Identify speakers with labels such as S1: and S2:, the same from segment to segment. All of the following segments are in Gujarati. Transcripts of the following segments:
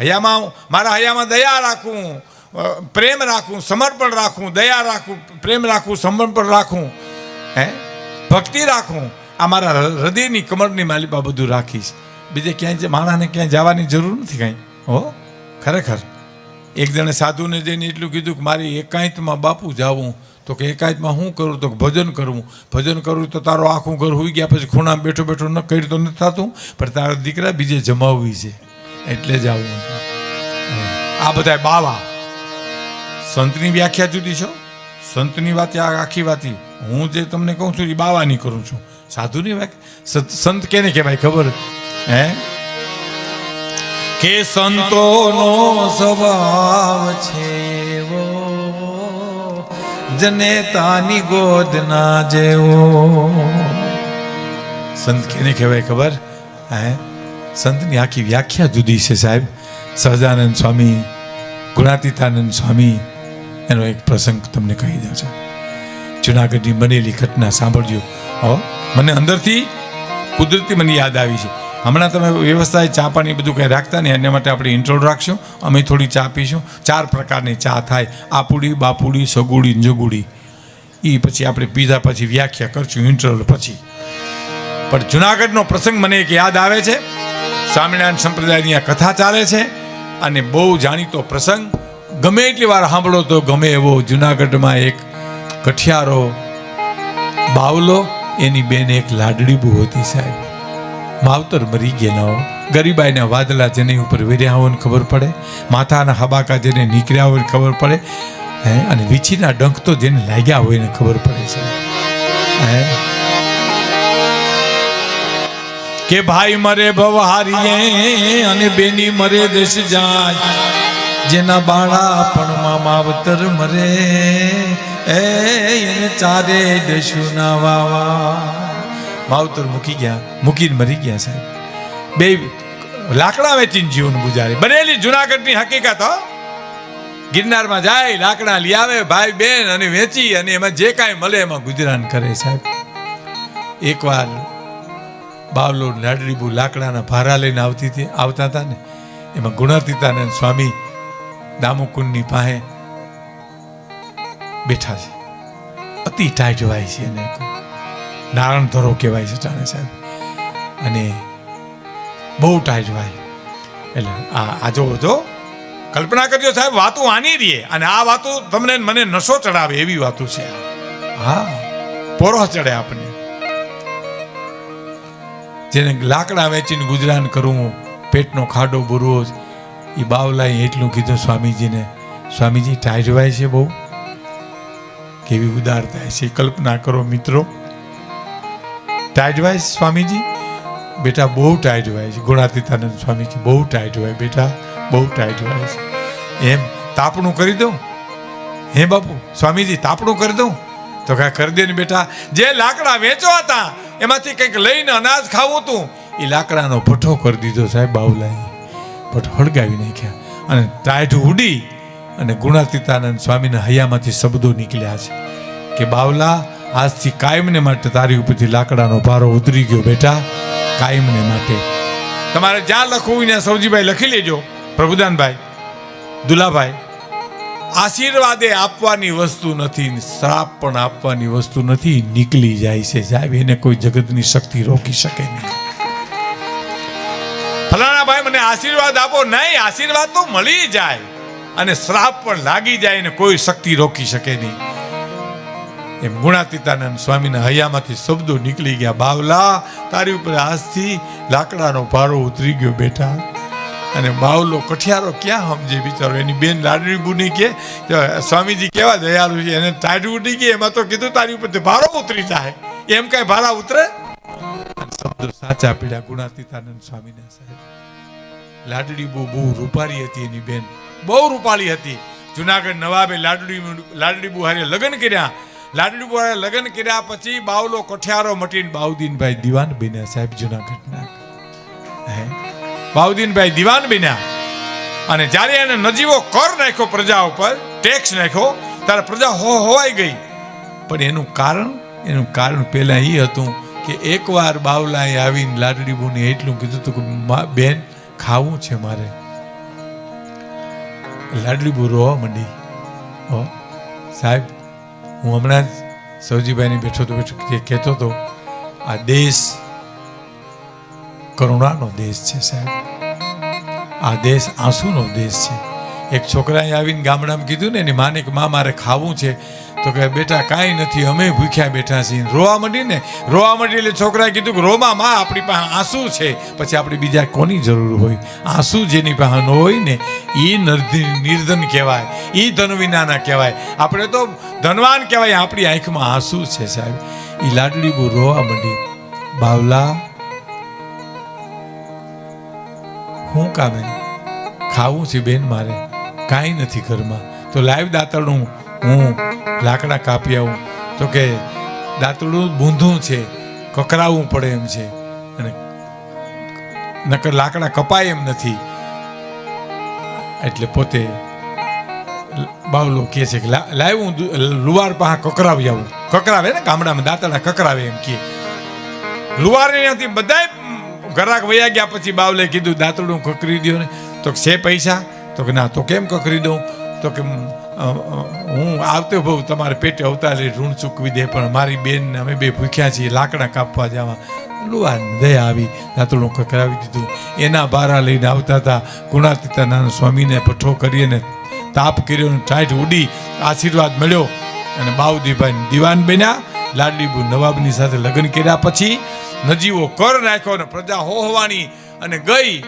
S1: હૈયામાં મારા હૈયામાં દયા રાખું પ્રેમ રાખું, સમર્પણ રાખું, દયા રાખું, પ્રેમ રાખું, સમર્પણ રાખું, હે? ભક્તિ રાખું. આ મારા હૃદયની કમરની માલિપા બધું રાખીશ. બીજે ક્યાંય માણસને ક્યાંય જવાની જરૂર નથી કાંઈ. હો? ખરેખર. એક જણે સાધુને જઈને એટલું કીધું કે મારી એકાંતમાં બાપુ જાવું તો કે એકાંતમાં શું કરું? તો ભજન કરવું ભજન કરવું તો તારો આખું ઘર હોઈ ગયા પછી ખૂણામાં બેઠો બેઠો ન કરી તો નથી થતું? પણ તારા દીકરા બીજે જમાવવી છે. એટલે જ આવું આ બધા બાવા. સંતની વ્યાખ્યા જુદી છો સંતની વાત આખી વાત હું જે તમને કહું છું એ બાવાની કરું છું. સાધુની વ્યાખ્યા? સંત- કેને કહેવાય ખબર? હે? કે સંતોનો સ્વભાવ છે જને જનેતાની ગોદ ના જેવો. સંત કેને કહેવાય ખબર? હે? સંતની આખી વ્યાખ્યા જુદી છે સાહેબ. સહજાનંદ સ્વામી, ગુણાતીતાનંદ સ્વામી, એનો એક પ્રસંગ તમને કહી દઉં છે. જુનાગઢની બનેલી ઘટના સાંભળજો. હો, મને અંદરથી કુદરતી મને યાદ આવી છે. હમણાં તમે વ્યવસ્થાએ ચા પાણી બધું કંઈ રાખતા નહીં, એના માટે આપણે ઇન્ટ્રોલ રાખશું. અમે થોડી ચા પીશું. ચાર પ્રકારની ચા થાય. આપુડી બાપુડી સગુડી જગુડી. એ પછી આપણે પીધા પછી વ્યાખ્યા કરશું ઇન્ટરવલ પછી. પણ જુનાગઢનો પ્રસંગ મને એક યાદ આવે છે. સ્વામિનારાયણ સંપ્રદાયની આ કથા ચાલે છે અને બહુ જાણીતો પ્રસંગ. ગમે એટલી વાર સાંભળો તો ગમે એવો જુનાગઢમાં એક કઠિયારો બાવલો, એની બેન એક લાડડી બહુ હતી સાહેબ. માવતર મરી ગયેલા ગરીબાઈના વાદલા જેની ઉપર વેર્યા હોય ખબર પડે. માથાના હબાકા જેને નીકળ્યા હોય ખબર પડે. હે? અને વીછીના ડંખ તો જેને લાગ્યા હોય એને ખબર પડે છે હે? કે ભાઈ મરે ભવહારીએ અને બેની મરે દેશ જાય. જેના બાળા પણમાં માવતર મરે. એ, એને ચારે દેશુના વાવા. માવતર મૂકી ગયા, મૂકીને મરી ગયા સાહેબ. બે લાકડા વેચીને જીવન ગુજારે. બનેલી જુનાગઢની હકીકત, હો. ગિરનારમાં જાય, લાકડા લઈ આવે, ભાઈ બેન, અને વેચી, અને એમાં જે કાંઈ મળે એમાં ગુજરાન કરે સાહેબ. એકવાર બાવલો નાડરીબુ લાકડાના ભારા લઈને આવતી હતી, આવતા હતા ને, એમાં ગુણાતીતાનંદ સ્વામી દામુકુંડની પાસે બેઠા છે. અતિ ટાઈટ વાય છે એને નારાયણ ધરો કહેવાય છે ટાણે સાહેબ. અને બહુ ટાઈટ વાય. એટલે આ આજો જો કલ્પના કરજો સાહેબ, વાતો આની રહીએ અને આ વાતો તમને મને નશો ચડાવે એવી વાતો છે. હા પોરો ચડે આપણને. જેને લાકડા વેચીને ગુજરાન કરવું પેટનો ખાડો ભરવો એ બાવલાએ એટલું કીધું સ્વામીજીને, સ્વામીજી, ટાઢવાય છે બહુ. કેવી ઉદારતા છે. કલ્પના કરો મિત્રો. ટાઢવાય સ્વામીજી? બેટા, બહુ ટાઢવાય છે. ગુણાતીતાનંદ સ્વામી બહુ બહુ ટાઢવાય બેટા, બહુ ટાઢવાય છે. એમ? તાપણું કરી દઉં? હે બાપુ, સ્વામીજી, તાપણું કરી દઉં? તો કાંઈ કરી દે ને બેટા. જે લાકડા વેચવા હતા એમાંથી કંઈક લઈને અનાજ ખાવું હતું. એ લાકડાનો ભઠ્ઠો કરી દીધો સાહેબ બાવલાએ. ભઠ્ઠો હળગાવી નાખ્યા અને ટાઢ ઉડી અને ગુણાતીતાનંદ સ્વામીના હૈયામાંથી શબ્દો નીકળ્યા છે કે બાવલા, આજથી કાયમને માટે તારી ઉપરથી લાકડાનો ભારો ઉતરી ગયો બેટા, કાયમને માટે. તમારે જ્યાં લખવું ત્યાં સૌજીભાઈ લખી લેજો, પ્રભુદાનભાઈ, દુલાભાઈ. આશીર્વાદે આપવાની વસ્તુ નથી, શ્રાપ પણ આપવાની વસ્તુ નથી, નીકળી જાય છે સાહેબ, એને કોઈ જગતની શક્તિ રોકી શકે નહીં. ફલાણા ભાઈ, મને આશીર્વાદ આપો. નહીં, આશીર્વાદ તો મળી જાય અને શ્રાપ પણ લાગી જાય ને કોઈ શક્તિ રોકી શકે નહીં. એમ ગુણાતીતાનંદ સ્વામીના હૈયામાંથી શબ્દો નીકળી ગયા. બાવલા, તારી ઉપર આજથી લાકડાનો ભારો ઉતરી ગયો બેટા. અને બાવલો કઠિયારો ક્યાં સમજે બિચારો? એની બેન લાડડી બુની કે કે સ્વામીજી કેવા દયાળુ છે? એને ટાઢી ઉડી ગઈ એમાં તો કીધું તારી ઉપર ભારો ઉતરી જાય. એમ કઈ ભારા ઉતરે? શબ્દો સાચા પીડા ગુણાતીતાનંદ સ્વામીના સાહેબ. લાડડી બહુ બહુ રૂપાળી હતી એની બેન. બહુ રૂપાળી હતી. જુનાગઢ નવાબે લાડડી લાડડી બુહારે લગ્ન કર્યા. લાડડી બુહારે લગ્ન કર્યા પછી બાવલો કઠિયારો મટીને બાઉદીનભાઈ દિવાન બન્યા સાહેબ જુનાગઢના. હે? બાઉદીનભાઈ દિવાન બન્યા. અને જ્યારે એને નજીવો કર નાખ્યો પ્રજા ઉપર ટેક્સ નાખ્યો, ત્યારે પ્રજા હો હોવાઈ ગઈ. પણ એનું કારણ એનું કારણ પહેલા એ હતું કે એકવાર બાવલાએ આવીને લાડડી બુને એટલું કીધું હતું કે, "મા- બેન, ખાવું છે મારે. લાડલી બહુ રોવા માંડી. હો, સાહેબ, હું હમણાં જ સૌજીભાઈને બેઠો તો બેઠો કહેતો હતો, આ દેશ કરુણાનો દેશ છે, સાહેબ. આ દેશ આંસુનો દેશ છે. એક છોકરાએ આવીને ગામડામાં કીધું ને, એની માને કે મા, મારે ખાવું છે. તો કે બેટા, કાંઈ નથી, અમે ભૂખ્યા બેઠા છીએ. રોવા માંડી ને રોવા માંડી એટલે છોકરાએ કીધું કે, રોમા, માં, આપણી પાસે આંસુ છે. પછી આપણે બીજા કોની જરૂર હોય? આંસુ જેની પાસે ન હોય ને એ નિર્ધન કહેવાય. એ ધન વિનાના કહેવાય. આપણે તો ધનવાન કહેવાય, આપણી આંખમાં આંસુ છે, સાહેબ. એ લાડલી બહુ રોવા માંડી. બાવલા હું કામે? ખાવું છે બેન મારે. કાંઈ નથી ઘરમાં. તો લાઈવ દાંતરડું હું લાકડા કાપી આવું. તો કે દાંતરડું બૂંધું છે કકરાવવું પડે એમ છે. અને નકર લાકડા કપાય એમ નથી. એટલે પોતે બાવલો કહે છે કે, લા- હું લુવાર પાસે કકરાવી આવું. કકરાવે ને ગામડામાં દાંતડા કકરાવે એમ કે લુવાર નથી બધાય ઘરાક વયા ગયા પછી બાવલે કીધું દાંતડું કકરી દો ને. તો છે પૈસા? તો કે ના. તો કેમ કકરી દઉં? તો કે "મ, અ, અ, હું આવતો બહુ તમારે પેટે અવતારે ઋણ ચૂકવી દે પણ મારી બેન અમે બે ભૂખ્યા છીએ લાકડા કાપવા જવા. લુવા દયા આવી દાંતડું કકરાવી દીધું. એના બારા લઈને આવતા હતા ગુણાતીતાના સ્વામીને પઠ્ઠો કરીને તાપ કર્યો ને ટાઈટ ઉડી આશીર્વાદ મળ્યો. અને બાઉદીભાઈ દીવાન બન્યા લાડલીબુ નવાબની સાથે લગ્ન કર્યા પછી નજીવો કર નાખ્યો ને પ્રજા હોહવાની અને ગઈ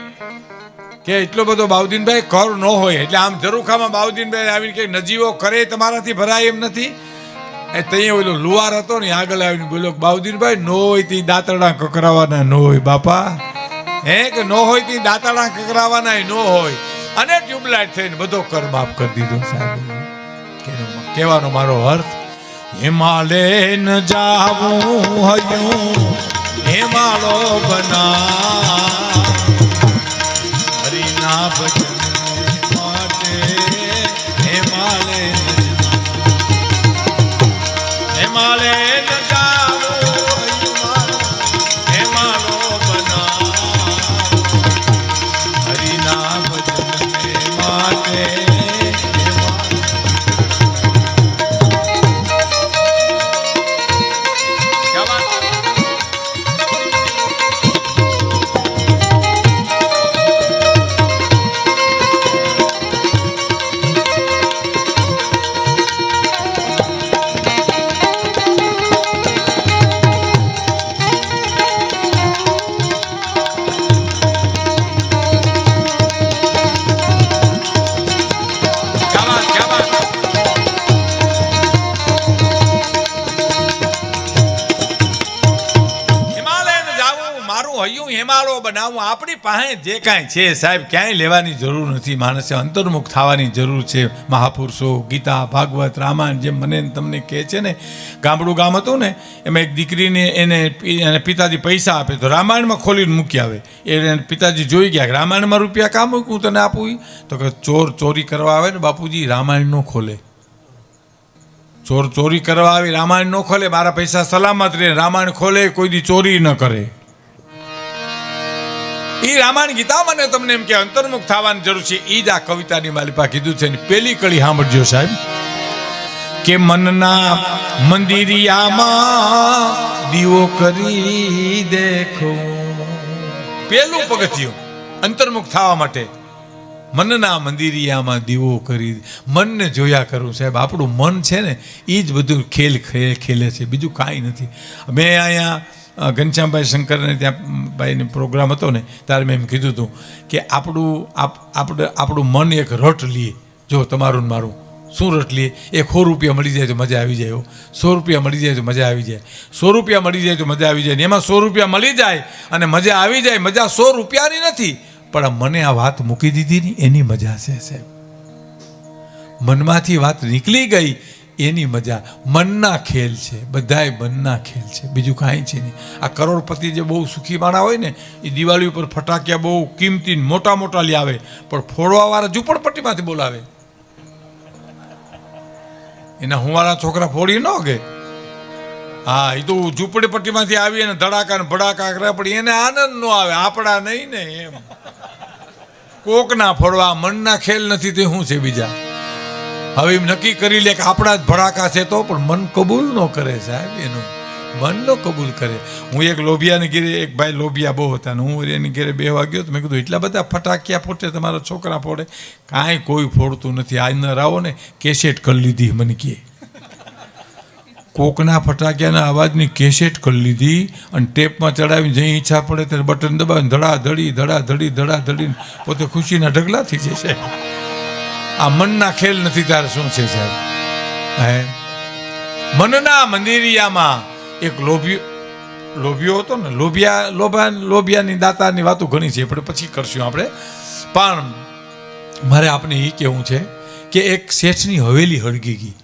S1: કે એટલો બધો બાઉદ્દીનભાઈ કર ન હોય. એટલે આમ જરૂખામાં બાઉદ્દીનભાઈ આવીને કે નજીવો કરે તમારાથી ભરાય એમ નથી. એ ત્યાં ઓલો લુવાર હતો ને આગળ આવીને બોલ્યો, બાઉદ્દીનભાઈ, નો હોય તે દાંતરડા કકરાવાના, નો હોય બાપા. હે કે નો હોય તે દાંતરડા કકરાવાના ન હોય. અને ટ્યુબલાઇટ થઈને બધો કર માફ કરી દીધો સાહેબ. કહેવાનો મારો અર્થ, હિમાલય ન જાવું હયું. હિમાલો બના હરિના ભજન હિમાલય બનાવવું આપણી પાસે જે કાંઈ છે, સાહેબ, ક્યાંય લેવાની જરૂર નથી. માણસે અંતર્મુખ થવાની જરૂર છે. મહાપુરુષો, ગીતા, ભાગવત, રામાયણ જેમ મને તમને કહે છે ને, ગામડું ગામ હતું ને, એમાં એક દીકરીને એને એને પિતાજી પૈસા આપે તો રામાયણમાં ખોલીને મૂકી આવે. એ પિતાજી જોઈ ગયા રામાયણમાં રૂપિયા કામ મૂકું તને આપું તો કે ચોર ચોરી કરવા આવે ને બાપુજી, રામાયણ નો ખોલે. ચોર ચોરી કરવા આવી, રામાયણ ન ખોલે, મારા પૈસા સલામત રહે, રામાયણ ખોલે, કોઈ દી ચોરી ન કરે. ઈ રામાયણ ગીતા મને તમને એમ કે અંતર્મુખ થવાની જરૂર છે. એ જ આ કવિતાની માલિપા કીધું છે. ને પેલી કળી સાંભળજો સાહેબ. કે મનના મંદિરિયામાં દીવો કરી દેખો. પેલું પગથિયું અંતર્મુખ થવા માટે મનના મંદિરિયામાં દીવો કરી મનને જોયા કરું સાહેબ. આપણું મન છે ને એ જ બધું ખેલ ખેલે છે. બીજું કાંઈ નથી. મેં અહીંયા ઘનશ્યામભાઈ શંકરને ત્યાં ભાઈને પ્રોગ્રામ હતો ને, ત્યારે મેં એમ કીધું હતું કે આપણું, આપ- આપણે આપણું મન એક રટ લઈએ જો તમારું ને મારું. શું રટ લઈએ એક સો રૂપિયા મળી જાય તો મજા આવી જાય. સો રૂપિયા મળી જાય તો મજા આવી જાય. સો રૂપિયા મળી જાય તો મજા આવી જાય. ને એમાં સો રૂપિયા મળી જાય અને મજા આવી જાય. મજા સો રૂપિયાની નથી. પણ મને આ વાત મૂકી દીધી ને એની મજા છે સાહેબ. મનમાંથી વાત નીકળી ગઈ એની મજા. મનના ખેલ છે, બધાય મનના ખેલ છે, બીજું કાંઈ છે નહીં. આ કરોડપતિ જે બહુ સુખી માણા હોય ને, એ દિવાળી ઉપર ફટાકિયા બહુ કિંમતી મોટા મોટા આવે, પણ ફોડવાવાળા ઝૂંપડપટ્ટીમાંથી બોલાવે. એના હુંવાળા છોકરા ફોડી ન કે હા એ તો ઝૂંપડીપટ્ટીમાંથી આવી અને ધડાકા ને ભડાકા કરે પણ એને આનંદ ન આવે, આપણા નહીં ને એમ. કોકના ફોડવા, મનના ખેલ નથી, તે શું છે બીજા? હવે એમ નક્કી કરી લે કે આપણા જ ભડાકા છે તો, પણ મન કબૂલ ન કરે સાહેબ, એનું મન ન કબૂલ કરે. હું એક લોભિયાને ઘેરે, એક ભાઈ લોભિયા બહુ હતા ને હું એની ઘેરે બેહવા ગયો તો મેં કીધું, એટલા બધા ફટાકિયા ફોટે, તમારા છોકરા ફોડે. કાંઈ કોઈ ફોડતું નથી. આ અંદર આવો ને કેસેટ કરી લીધી મને કહે કોકના ફટાકિયાના અવાજની કેસેટ કરી લીધી અને ટેપમાં ચડાવીને જઈ ઈચ્છા પડે ત્યારે બટન દબાવીને ધડાધડી ધડાધડી ધડા ધડી ધડા ધડીને પોતે ખુશીના ઢગલા થઈ જશે. આ મનના ખેલ નથી તારે શું છે સાહેબ? હે? મનના મંદિરિયામાં એક લોભિયો લોભિયો હતો ને, લોભિયા, લોભા, લોભિયાની દાતાની વાતો ઘણી છે, પણ પછી કરશું આપણે. પણ મારે આપને એ કહેવું છે કે એક શેઠની હવેલી હળગી ગઈ.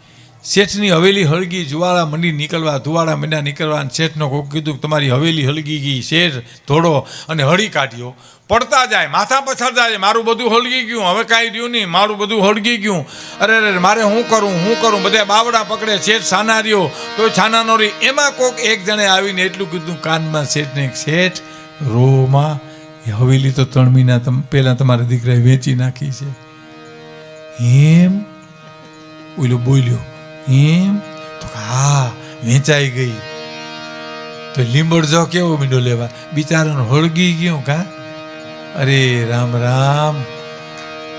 S1: શેઠની હવેલી હળગી, જુવાળા મંડી નીકળવા, ધુવાળા મંડા નીકળવા અને શેઠનો કોક કીધું તમારી હવેલી હળગી ગઈ, શેઠ થોડો અને હળી કાઢ્યો. પડતા જાય, માથા પછાડ જાય, મારું બધું હળગી ગયું, હવે કાંઈ રહ્યું નહીં, મારું બધું હળગી ગયું. અરે અરે મારે હું કરું હું કરું બધા બાવડા પકડે, શેઠ છાના રહ્યો તો છાના નો રહી. એમાં કોક એક જણે આવીને એટલું કીધું, કાનમાં શેઠને શેઠ, રોમાં હવેલી તો ત્રણ મહિના પહેલાં તમારા દીકરાએ વેચી નાખી છે. એમ ઓલું બોલ્યો. એમ? તો હા, વેચાઈ ગઈ. તો લીંબડ જો કેવો મીંડો લેવા? બિચારાનો હળગી ગયો કા? અરે, રામ રામ.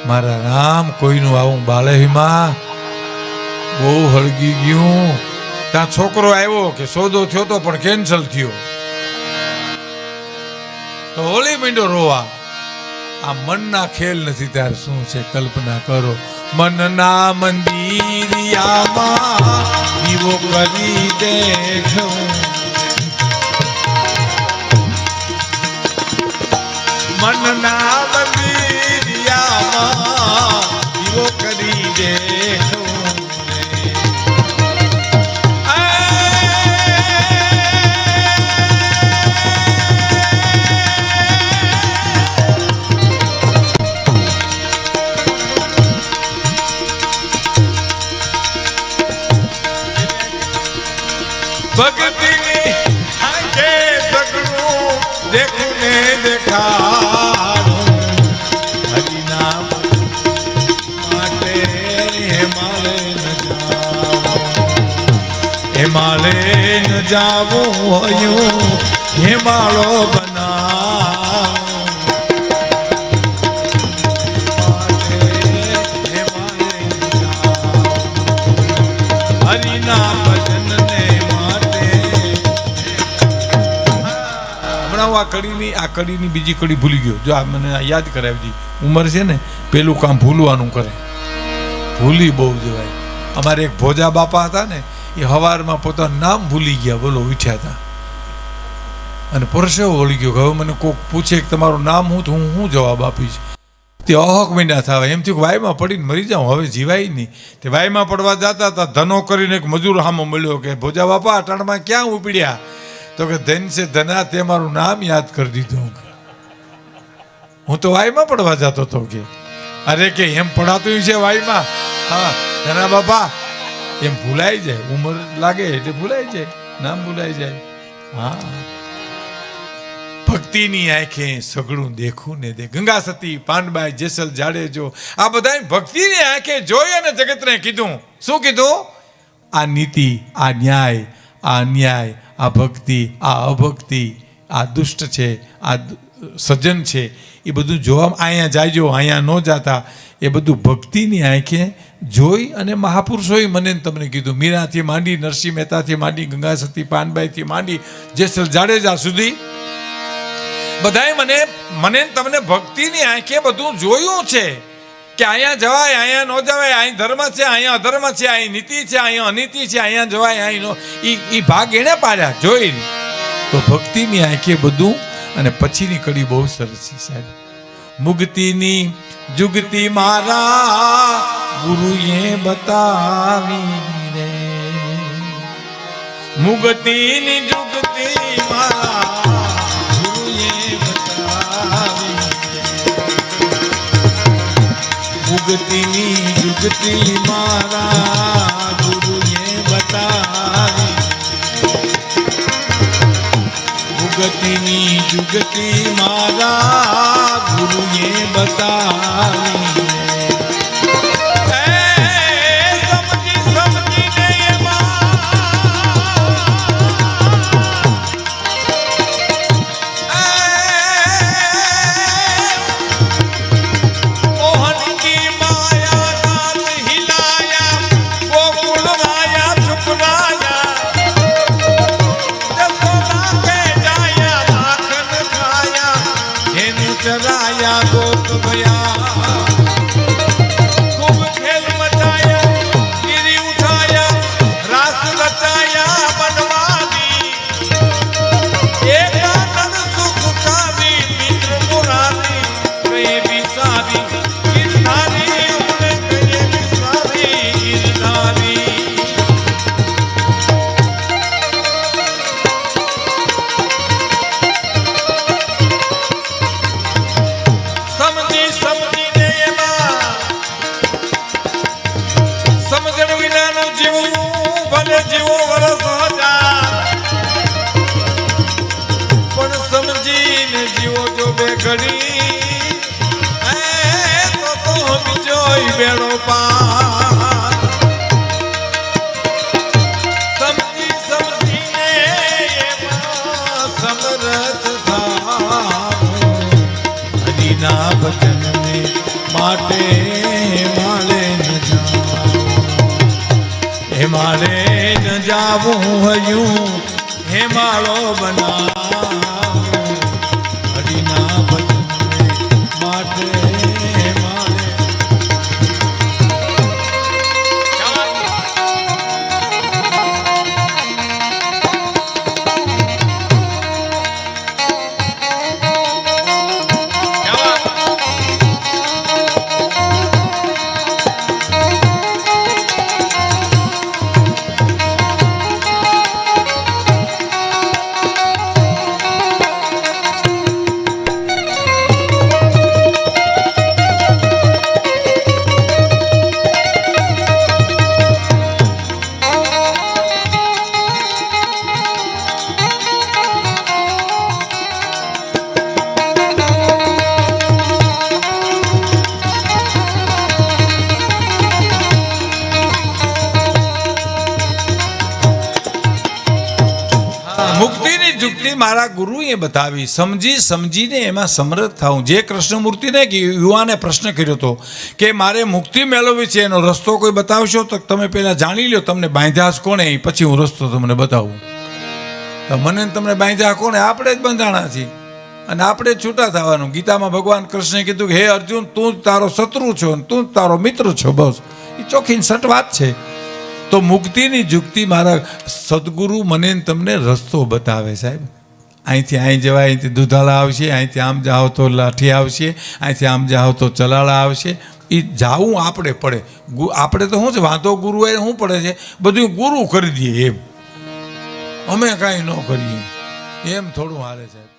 S1: મારા રામ, કોઈનું આવું બાલહીમાં બહુ હળગી ગયું. ત્યાં છોકરો આવ્યો કે સોદો થયો તો પણ કેન્સલ થયો. તો હોળી મીંડો રોવા. આ મનના ખેલ નથી ત્યારે શું છે, કલ્પના કરો. મનના મંદિરિયામાં દીવો કરી દેખું મનના હોયું હિમાળો બનાવું માટે હિમાલય ન જાઉં. હરિના ભજનને માટે. હમણાં આ કડીની આ કડીની બીજી કડી ભૂલી ગયો. જો આ મને યાદ કરાવી ઉંમર છે ને, પેલું કામ ભૂલવાનું કરે. ભૂલી બહુ જવાય. અમારે એક ભોજા બાપા હતા ને એ હવારમાં પોતાનું નામ ભૂલી ગયા, બોલો ઉઠ્યા હતા. અને પરસેવો વળી ગયો હવે મને કોક પૂછે કે તમારું નામ હું તો હું શું જવાબ આપીશ? તે અહક મીંડા થવા એમ થયું વાયમાં પડીને મરી જાઉં, હવે જીવાય નહીં. તે વાયમાં પડવા જતા હતા, ધનો કરીને એક મજૂર હામો મળ્યો કે, ભોજા બાપા અટાણમાં ક્યાં ઉપડ્યા? તો કે ધન છે ધના, તે મારું નામ યાદ કરી દીધું. હું તો વાયમાં પડવા જતો હતો કે, અરે કે, એમ પડાતું છે વાયમાં? હા, ધના બાપા એમ ભૂલાઈ જાય, ઉંમર લાગે એટલે ભૂલાઈ જાય, નામ ભૂલાઈ જાય. હા. ભક્તિની આંખે સગળું દેખું ને દે. ગંગા સતી, પાંડબાઈ, જેસલ, જાડેજો, આ બધા ભક્તિની આંખે જોઈ અને જગતને કીધું. શું કીધું? આ નીતિ, આ ન્યાય, આ અન્યાય આ ભક્તિ, આ અભક્તિ, આ દુષ્ટ છે, આ સજ્જન છે. એ બધું જોવા અહીંયા જાયજો, અહીંયા ન જાતા. એ બધું ભક્તિની આંખે જોઈ અને મહાપુરુષોએ મને તમને કીધું, મીરાથી માંડી, નરસિંહ મહેતાથી માંડી ગંગા સતી પાનબાઈથી માંડી, જેસલ જાડેજા સુધી. બધાએ મને મને તમને ભક્તિની આંખે બધું જોયું છે કે અહીંયા જવાય, અહીંયા ન જવાય, અહીં ધર્મ છે, અહીંયા અધર્મ છે, અહીં નીતિ છે, અહીંયા અનિતિ છે, અહીંયા જવાય, અહીં નો. ઈ ભાગ એણે પાડ્યા જોઈ તો ભક્તિની આંખે બધું અને પછીની કડી બહુ સરસ છે સાહેબ. મુક્તિની જુગતી મારા ગુરુએ બતાવી રે. મુક્તિની જુગતી મારા ગુરુએ બતાવી મુક્તિની જુગતી મારા ગુરુએ બતાવી જુગતીની જુગતી મારા ગુરુએ બતાવી. માટે માળે ન જાઓ હે મારે ન જાવું હયું. હે માળો બનાવો. જુક્તિ મારા ગુરુએ બતાવી, સમજી, સમજીને એમાં સમર્થ થાઉં. જે કૃષ્ણમૂર્તિને યુવાને પ્રશ્ન કર્યો હતો કે મારે મુક્તિ મેળવવી છે, એનો રસ્તો કોઈ બતાવશો? તો તમે પહેલાં જાણી લો તમને બાંધ્યાસ કોણે પછી હું રસ્તો તમને બતાવું. તો મને તમને બાંધ્યા કોણે? આપણે જ બંધાણા છીએ. અને આપણે છૂટા થવાનું. ગીતામાં ભગવાન કૃષ્ણે કીધું કે, હે અર્જુન, તું જ તારો શત્રુ છો અને તું જ તારો મિત્ર છો, બસ. એ ચોખ્ખી સટ વાત છે. તો મુક્તિની જુક્તિ મારા સદગુરુ મને તમને રસ્તો બતાવે સાહેબ. અહીંથી અહીં જવાય, અહીંથી દુધાળા આવશે, અહીંથી આમ જાઓ તો લાઠી આવશે, અહીંથી આમ જાઓ તો ચલાળા આવશે. એ જાવું આપણે પડે. આપણે તો શું છે, વાંધો ગુરુ એ શું પડે છે, બધું ગુરુ કરી દઈએ એમ. અમે કાંઈ ન કરીએ. એમ થોડું હાલે સાહેબ.